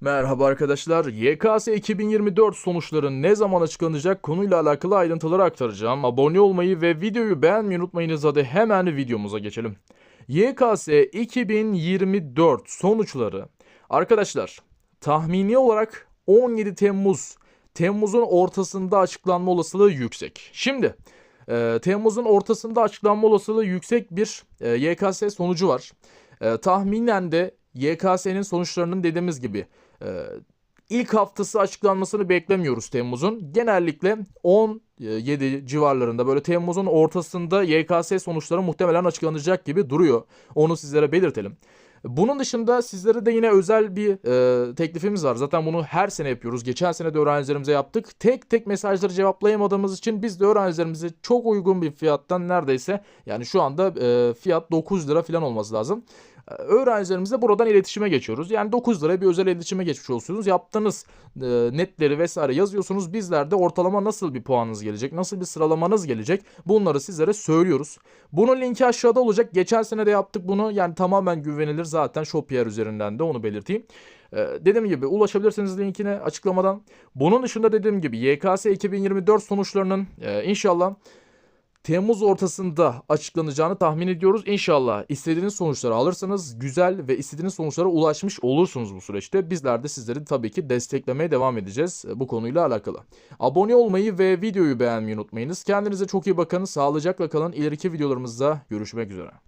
Merhaba arkadaşlar. YKS 2024 sonuçları ne zaman açıklanacak konuyla alakalı ayrıntıları aktaracağım. Abone olmayı ve videoyu beğenmeyi unutmayınız. Hadi hemen videomuza geçelim. YKS 2024 sonuçları arkadaşlar tahmini olarak 17 Temmuz Temmuz'un ortasında açıklanma olasılığı yüksek. Şimdi e, Temmuz'un ortasında açıklanma olasılığı yüksek bir e, YKS sonucu var. E, tahminen de YKS'nin sonuçlarının dediğimiz gibi e, ilk haftası açıklanmasını beklemiyoruz Temmuz'un. Genellikle 17 civarlarında böyle Temmuz'un ortasında YKS sonuçları muhtemelen açıklanacak gibi duruyor. Onu sizlere belirtelim. Bunun dışında sizlere de yine özel bir e, teklifimiz var. Zaten bunu her sene yapıyoruz. Geçen sene de öğrencilerimize yaptık. Tek tek mesajları cevaplayamadığımız için biz de öğrencilerimize çok uygun bir fiyattan neredeyse yani şu anda e, fiyat 9 lira falan olması lazım. Öğrencilerimizle buradan iletişime geçiyoruz. Yani 9 liraya bir özel iletişime geçmiş oluyorsunuz. Yaptığınız e, netleri vesaire yazıyorsunuz. Bizler de ortalama nasıl bir puanınız gelecek, nasıl bir sıralamanız gelecek bunları sizlere söylüyoruz. Bunun linki aşağıda olacak. Geçen sene de yaptık bunu. Yani tamamen güvenilir zaten Shopier üzerinden de onu belirteyim. Ee, dediğim gibi ulaşabilirsiniz linkine açıklamadan. Bunun dışında dediğim gibi YKS 2024 sonuçlarının e, inşallah Temmuz ortasında açıklanacağını tahmin ediyoruz. İnşallah istediğiniz sonuçları alırsanız güzel ve istediğiniz sonuçlara ulaşmış olursunuz bu süreçte. Bizler de sizleri tabii ki desteklemeye devam edeceğiz e, bu konuyla alakalı. Abone olmayı ve videoyu beğenmeyi unutmayınız. Kendinize çok iyi bakın. Sağlıcakla kalın. İleriki videolarımızda görüşmek üzere.